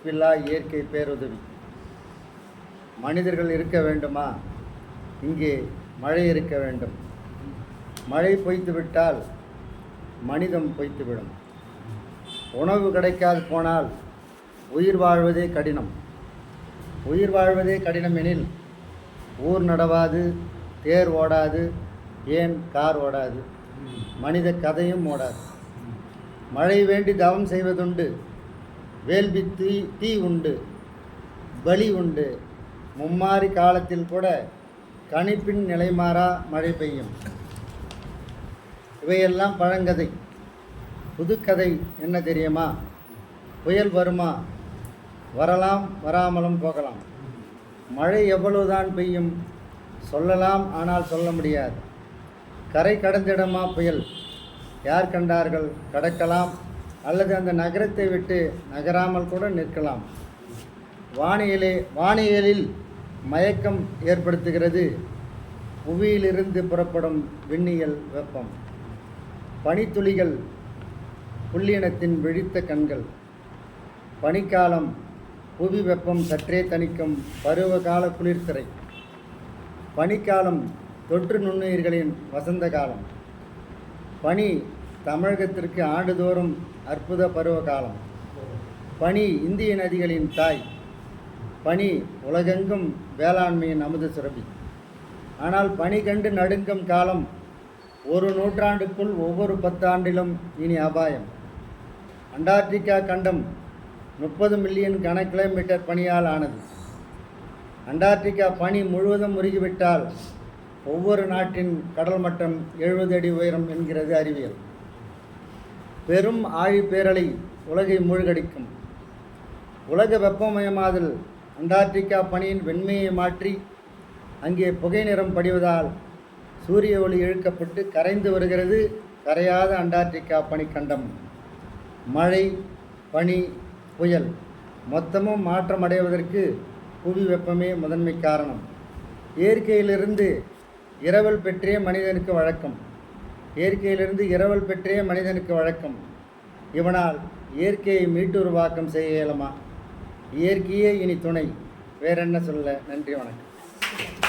ஒப்பில்லா இயற்கை பேருதவி. மனிதர்கள் இருக்க வேண்டுமா? இங்கே மழை இருக்க வேண்டும். மழை பொய்த்துவிட்டால் மனிதம் பொய்த்துவிடும் உணவு கிடைக்காது போனால் உயிர் வாழ்வதே கடினம். உயிர் வாழ்வதே கடினம் எனில் ஊர் நடவாது தேர் ஓடாது ஏன் கார் ஓடாது? மனித கதையும் ஓடாது. மழை வேண்டி தவம் செய்வதுண்டு. வேள்வி தீ தீ உண்டு பலி உண்டு. மும்மாரி காலத்தில் கூட கணிப்பின் நிலைமாறா மழை பெய்யும். இவையெல்லாம் பழங்கதை. புதுக்கதை என்ன தெரியுமா? புயல் வருமா? வரலாம் வராமலும் போகலாம். மழை எவ்வளவுதான் பெய்யும்? சொல்லலாம் ஆனால் சொல்ல முடியாது. கரை கடந்திடமா புயல்? யார் கண்டார்கள்? கடக்கலாம் அல்லது அந்த நகரத்தை விட்டு நகராமல் கூட நிற்கலாம். வானியலே வானியலில் மயக்கம் ஏற்படுத்துகிறது. புவியிலிருந்து புறப்படும் விண்ணியல் வெப்பம். பனித்துளிகள் புள்ளினத்தின் விழித்த கண்கள். பனிக்காலம் புவி வெப்பம் சற்றே தணிக்கும் பருவகால குளிர்த்திரை பனிக்காலம் தொற்று நுண்ணுயிர்களின் வசந்த காலம். பனி தமிழகத்திற்கு ஆண்டுதோறும் அற்புத பருவ காலம் பனி இந்திய நதிகளின் தாய். பனி உலகெங்கும் வேளாண்மையின் அமுத சுரபி. ஆனால் பனி கண்டு நடுங்கும் காலம் ஒரு நூற்றாண்டுக்குள் ஒவ்வொரு பத்தாண்டிலும் இனி அபாயம். அண்டார்டிகா கண்டம் முப்பது மில்லியன் கன கிலோமீட்டர் பனியால் ஆனது. அண்டார்டிகா பனி முழுவதும் உருகிவிட்டால் ஒவ்வொரு நாட்டின் கடல் மட்டம் எழுபது அடி உயரம் என்கிறது அறிவியல். பெரும் ஆழிப்பேரலை உலகை மூழ்கடிக்கும். உலக வெப்பமயமாதல் அண்டார்டிகா பனியின் வெண்மையை மாற்றி அங்கே புகை நிறம் படிவதால் சூரிய ஒளி இழுக்கப்பட்டு கரைந்து வருகிறது கரையாத அண்டார்டிகா பனிக்கண்டம். மழை பனி புயல் மொத்தமும் மாற்றம் அடைவதற்கு புவி வெப்பமே முதன்மை காரணம். இயற்கையிலிருந்து இரவல் பெற்றே மனிதனுக்கு வழக்கம். இயற்கையிலிருந்து இரவல் பெற்றே மனிதனுக்கு வழக்கம். இவனால் இயற்கையை மீட்டுருவாக்கம் செய்ய இயலுமா? இயற்கையே இனி துணை. வேறென்ன சொல்ல? நன்றி வணக்கம்.